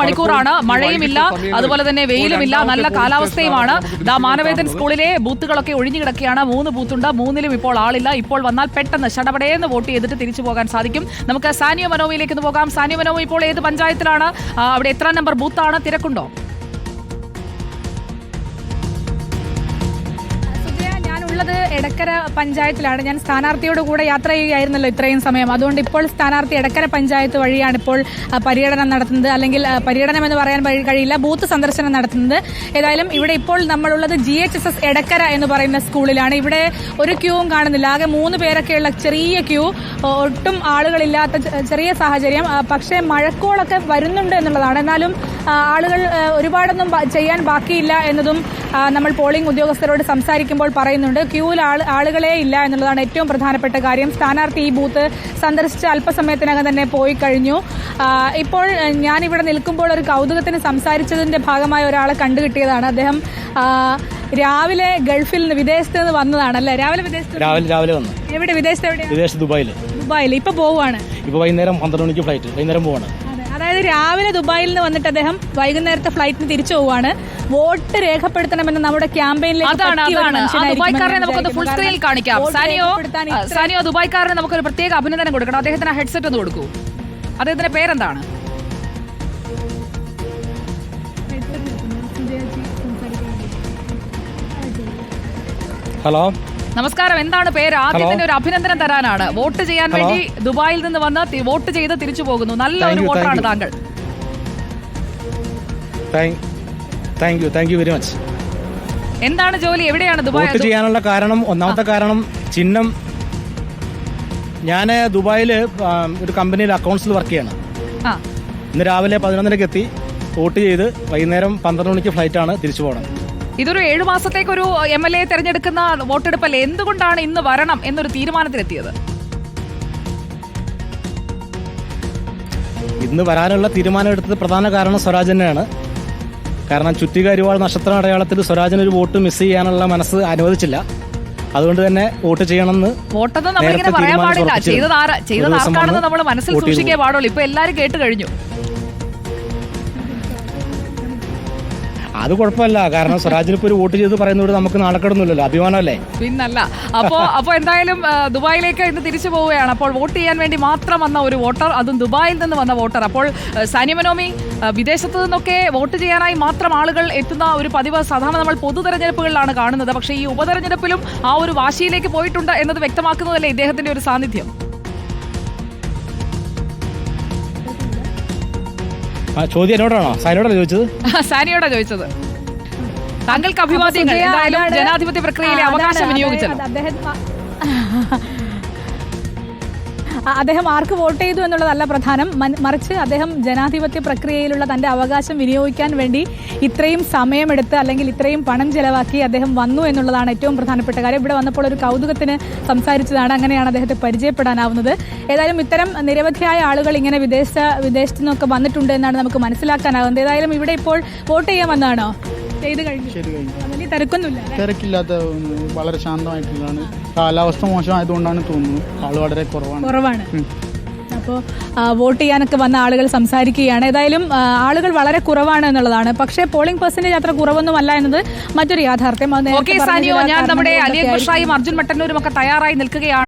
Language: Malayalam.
മണിക്കൂറാണ്. മഴയുമില്ല. അതുപോലെ തന്നെ വെയിലുമില്ല. നല്ല കാലാവസ്ഥയുമാണ്. ദാ മാനവേദൻ സ്കൂളിലെ ബൂത്തുകളൊക്കെ ഒഴിഞ്ഞു കിടക്കുകയാണ്. മൂന്ന് ബൂത്തുണ്ട്. മൂന്നിലും ഇപ്പോൾ ആളില്ല. ഇപ്പോൾ വന്നാൽ പെട്ടെന്ന് ശടപടയെന്ന് വോട്ട് ചെയ്തിട്ട് തിരിച്ചു പോകാൻ സാധിക്കും. നമുക്ക് സാനിയ മനോവിയിലേക്ക് ഒന്ന് പോകാം. സാനിയ മനോവി ഇപ്പോൾ ഏത് പഞ്ചായത്തിലാണ്? അവിടെ എത്ര നമ്പർ ബൂത്താണ്? തിരക്കുണ്ടോ? ഞാനുള്ളത് എടക്കര പഞ്ചായത്തിലാണ്. ഞാൻ സ്ഥാനാർത്ഥിയോട് കൂടെ യാത്ര ചെയ്യുകയായിരുന്നല്ലോ ഇത്രയും സമയം. അതുകൊണ്ട് ഇപ്പോൾ സ്ഥാനാർത്ഥി എടക്കര പഞ്ചായത്ത് വഴിയാണ് ഇപ്പോൾ പര്യടനം നടത്തുന്നത്. അല്ലെങ്കിൽ പര്യടനം എന്ന് പറയാൻ കഴിയില്ല ബൂത്ത് സന്ദർശനം നടത്തുന്നത്. ഏതായാലും ഇവിടെ ഇപ്പോൾ നമ്മളുള്ളത് G H S S Edakkara എന്ന് പറയുന്ന സ്കൂളിലാണ്. ഇവിടെ ഒരു ക്യൂവും കാണുന്നില്ല. ആകെ മൂന്ന് പേരൊക്കെയുള്ള ചെറിയ ക്യൂ. ഒട്ടും ആളുകളില്ലാത്ത ചെറിയ സാഹചര്യം. പക്ഷേ മഴക്കോളൊക്കെ വരുന്നുണ്ട് എന്നുള്ളതാണ്. എന്നാലും ആളുകൾ ഒരുപാടൊന്നും ചെയ്യാൻ ബാക്കിയില്ല എന്നതും നമ്മൾ പോളിംഗ് ഉദ്യോഗസ്ഥരോട് സംസാരിക്കുമ്പോൾ പറയുന്നുണ്ട്. ക്യൂവിൽ ആൾ ആളുകളെ ഇല്ല എന്നുള്ളതാണ് ഏറ്റവും പ്രധാനപ്പെട്ട കാര്യം. സ്ഥാനാർത്ഥി ഈ ബൂത്ത് സന്ദർശിച്ച് അല്പസമയത്തിനകം തന്നെ പോയി കഴിഞ്ഞു. ഇപ്പോൾ ഞാനിവിടെ നിൽക്കുമ്പോൾ ഒരു കൗതുകത്തിന് സംസാരിച്ചതിന്റെ ഭാഗമായ ഒരാളെ കണ്ടുകിട്ടിയതാണ് അദ്ദേഹം. രാവിലെ ഗൾഫിൽ നിന്ന് വിദേശത്ത് നിന്ന് വന്നതാണ് അല്ലേ രാവിലെ വിദേശത്ത് രാവിലെ രാവിലെ വന്നു. എവിടെ? വിദേശത്ത് എവിടെ വിദേശത്ത് ദുബായിൽ ദുബായിൽ ഇപ്പൊ പോവാണ് ഇപ്പൊ വൈകുന്നേരം പന്ത്രണ്ട് മണിക്ക് ഫ്ലൈറ്റ് വൈകുന്നേരം പോവാണ്. അതായത് രാവിലെ ദുബായിൽ നിന്ന് വന്നിട്ട് അദ്ദേഹം വൈകുന്നേരത്തെ ഫ്ലൈറ്റിന് തിരിച്ചു പോവാണ് വോട്ട് രേഖപ്പെടുത്തണമെന്ന് നമ്മുടെ ക്യാമ്പയിനിലേക്ക് നമുക്കൊന്ന് ഫുൾ സ്ക്രീനിൽ കാണിക്കാം. സാനിയോ സാനിയോ ദുബായ്ക്കാരന് നമുക്കൊരു പ്രത്യേക അഭിനന്ദനം കൊടുക്കണം. അദ്ദേഹത്തിന് ഹെഡ്സെറ്റ് ഒന്ന് കൊടുക്കൂ. അദ്ദേഹത്തിന്റെ പേരെന്താണ്? ഹലോ. നമസ്കാരം. എന്താണ് പേര്? ആദ്യം തന്നെ ഒരു അഭിനന്ദനം തരാനാണ്. വോട്ട് ചെയ്യാൻ വേണ്ടി ദുബായിൽ നിന്ന് വന്ന് വോട്ട് ചെയ്ത് തിരിച്ചു പോകുന്നു. നല്ല ഒരു വോട്ടാണ് വോട്ടറാണ്. താങ്കൾ. Thank thank you thank you very much എന്താണ് ജോലി? എവിടെയാണ് ദുബായ് വോട്ട് ചെയ്യാനുള്ള കാരണം ഒന്നാമത്തെ കാരണം ചിഹ്നം. ഞാൻ ദുബായിൽ ഒരു കമ്പനിയിൽ അക്കൗണ്ട്സിൽ വർക്ക് ചെയ്യാണ്. ഇന്ന് രാവിലെ പതിനൊന്നരക്ക് എത്തി. വോട്ട് ചെയ്ത് വൈകുന്നേരം പന്ത്രണ്ട് മണിക്ക് ഫ്ലൈറ്റാണ് തിരിച്ചു പോകണം ഇതൊരു ഏഴു മാസത്തേക്ക് ഒരു എം എൽ എ തെരഞ്ഞെടുക്കുന്ന വോട്ടെടുപ്പല്ലേ? എന്തുകൊണ്ടാണ് ഇന്ന് വരണം എന്നൊരു തീരുമാനത്തിലെത്തിയത്? ഇന്ന് വരാനുള്ള തീരുമാനം എടുത്തത് പ്രധാന കാരണം സ്വരാജ് തന്നെയാണ്. കാരണം ചുറ്റിക അരിവാൾ നക്ഷത്ര അടയാളത്തിൽ സ്വരാജിന് ഒരു വോട്ട് മിസ് ചെയ്യാനുള്ള മനസ്സ് അനുവദിച്ചില്ല. അതുകൊണ്ട് തന്നെ വോട്ട് ചെയ്യണമെന്ന് വോട്ടെന്ന് നമ്മളിങ്ങനെ പറയാൻ പാടില്ല. ഉറപ്പിച്ചിരുന്നു. ചെയ്തത് ആരാ ചെയ്തത് ആർക്കാണെന്ന് നമ്മൾ മനസ്സിൽ സൂക്ഷിക്കാൻ സൂക്ഷിക്കേ പാടുള്ളൂ. ഇപ്പൊ എല്ലാരും കേട്ട് കഴിഞ്ഞു. അത് കുഴപ്പമില്ല. കാരണം സ്വരാജിന് ഇപ്പോൾ ഒരു വോട്ട് ചെയ്ത് പറയുന്നവർ നമുക്ക് നാണക്കെടുന്നില്ലല്ലോ അഭിമാനമല്ലേ? പിന്നല്ല. അപ്പോ അപ്പോ എന്തായാലും ദുബായിലേക്ക് ഇന്ന് തിരിച്ചു പോവുകയാണ്. അപ്പോൾ വോട്ട് ചെയ്യാൻ വേണ്ടി മാത്രം വന്ന ഒരു വോട്ടർ അതും ദുബായിൽ നിന്ന് വന്ന വോട്ടർ. അപ്പോൾ സാനിമനോമി വിദേശത്തു മനോമി വിദേശത്തു നിന്നൊക്കെ വോട്ട് ചെയ്യാനായി മാത്രം ആളുകൾ എത്തുന്ന ഒരു പതിവ് സാധാരണ നമ്മൾ പൊതു തെരഞ്ഞെടുപ്പുകളിലാണ് കാണുന്നത്. പക്ഷേ ഈ ഉപതെരഞ്ഞെടുപ്പിലും ആ ഒരു വാശിയിലേക്ക് പോയിട്ടുണ്ട് എന്നത് വ്യക്തമാക്കുന്നതല്ലേ ഇദ്ദേഹത്തിന്റെ ഒരു സാന്നിധ്യം? ആ ചോദ്യം എന്നോടാണോ? സാരിയോടല്ലേ ചോദിച്ചത്? സാനിയോടാ ചോദിച്ചത്. താങ്കൾക്ക് അഭിവാദ്യങ്ങൾ എന്തായാലും ജനാധിപത്യ പ്രക്രിയയിലെ അവകാശം വിനിയോഗിച്ചത്. അദ്ദേഹം അദ്ദേഹം ആർക്ക് വോട്ട് ചെയ്തു എന്നുള്ളതല്ല പ്രധാനം. മറിച്ച് അദ്ദേഹം ജനാധിപത്യ പ്രക്രിയയിലുള്ള തന്റെ അവകാശം വിനിയോഗിക്കാൻ വേണ്ടി ഇത്രയും സമയമെടുത്ത് അല്ലെങ്കിൽ ഇത്രയും പണം ചെലവാക്കി അദ്ദേഹം വന്നു എന്നുള്ളതാണ് ഏറ്റവും പ്രധാനപ്പെട്ട കാര്യം. ഇവിടെ വന്നപ്പോൾ ഒരു കൗതുകത്തിന് സംസാരിച്ചതാണ്. അങ്ങനെയാണ് അദ്ദേഹത്തെ പരിചയപ്പെടാനാവുന്നത്. ഏതായാലും ഇത്തരം നിരവധിയായ ആളുകൾ ഇങ്ങനെ വിദേശ വിദേശത്തു നിന്നൊക്കെ വന്നിട്ടുണ്ട് എന്നാണ് നമുക്ക് മനസ്സിലാക്കാനാവുന്നത് ഏതായാലും ഇവിടെ ഇപ്പോൾ വോട്ട് ചെയ്യാൻ വന്നതാണോ? ചെയ്ത് കഴിഞ്ഞു. തിരക്കൊന്നുമില്ല അല്ലേ? തിരക്കില്ലാത്ത വളരെ ശാന്തമായിട്ടുള്ളതാണ്. കാലാവസ്ഥ മോശമായതുകൊണ്ടാണ് തോന്നുന്നു. ആൾ വളരെ കുറവാണ്. കുറവാണ്. അപ്പോൾ വോട്ട് ചെയ്യാനൊക്കെ വന്ന ആളുകൾ സംസാരിക്കുകയാണ്. ഏതായാലും ആ, ആളുകൾ വളരെ കുറവാണ് എന്നുള്ളതാണ്. പക്ഷേ പോളിംഗ് പെർസെന്റേജ് അത്ര കുറവൊന്നും അല്ല എന്നത് മറ്റൊരു യാഥാർത്ഥ്യം. അത് നേരത്തെ ഓക്കെ പറഞ്ഞ സാനിയോ ഞാൻ നമ്മുടെ കാരണങ്ങൾ അലിയ അർജുൻ മട്ടന്നൂരും ഒക്കെ തയ്യാറായി നിൽക്കുകയാണ്.